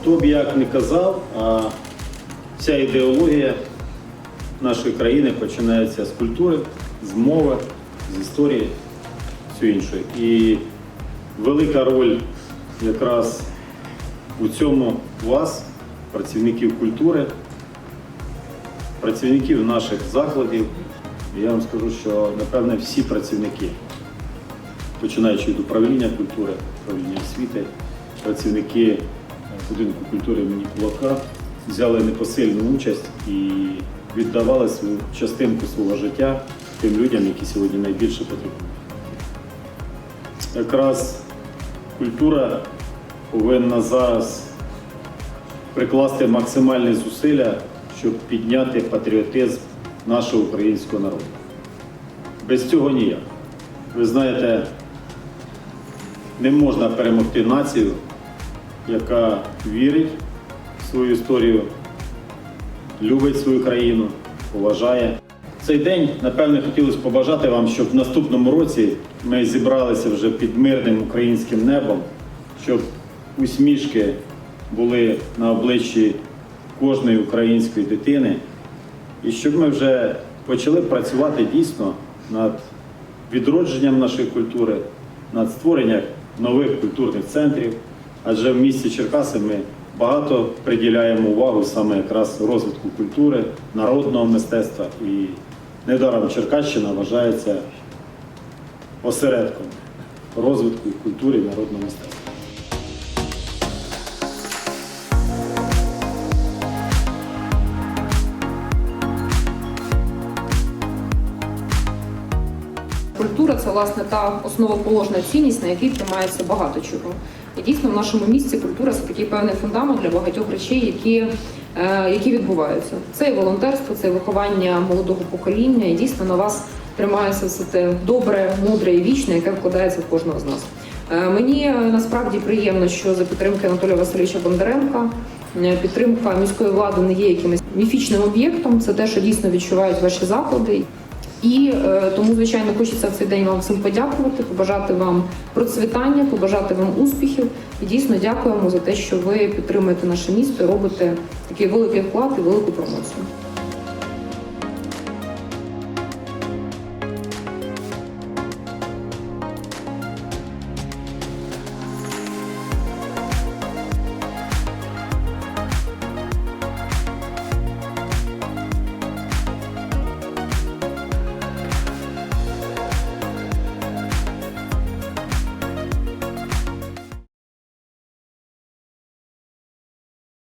хто б як не казав, а вся ідеологія нашої країни починається з культури, з мови, з історії, все інше. І велика роль якраз у цьому вас, працівників культури, працівників наших закладів. Я вам скажу, що напевне всі працівники, починаючи від управління культури, управління освіти, працівники будинку культури імені Кулака взяли непосильну участь і віддавали свою частинку свого життя тим людям, які сьогодні найбільше потребують. Якраз культура повинна зараз прикласти максимальні зусилля, щоб підняти патріотизм нашого українського народу. Без цього ніяк. Ви знаєте, не можна перемогти націю, яка вірить в свою історію, любить свою країну, поважає. Цей день, напевне, хотілося побажати вам, щоб в наступному році ми зібралися вже під мирним українським небом, щоб усмішки були на обличчі кожної української дитини, і щоб ми вже почали працювати дійсно над відродженням нашої культури, над створенням нових культурних центрів. Адже в місті Черкаси ми багато приділяємо увагу саме якраз розвитку культури, народного мистецтва. І недаром Черкащина вважається осередком розвитку культури і народного мистецтва. Культура це власне та основоположна цінність, на якій тримається багато чого. І дійсно в нашому місті культура це такий певний фундамент для багатьох речей, які, е, які відбуваються. Це і волонтерство, це і виховання молодого покоління. І дійсно на вас тримається все те добре, мудре і вічне, яке вкладається в кожного з нас. Е, Мені е, насправді приємно, що за підтримки Анатолія Васильовича Бондаренка підтримка міської влади не є якимось міфічним об'єктом. Це те, що дійсно відчувають ваші заклади. І е, тому, звичайно, хочеться в цей день вам всім подякувати, побажати вам процвітання, побажати вам успіхів. І дійсно дякуємо за те, що ви підтримуєте наше місто робите такий великий вклад і велику промоцію.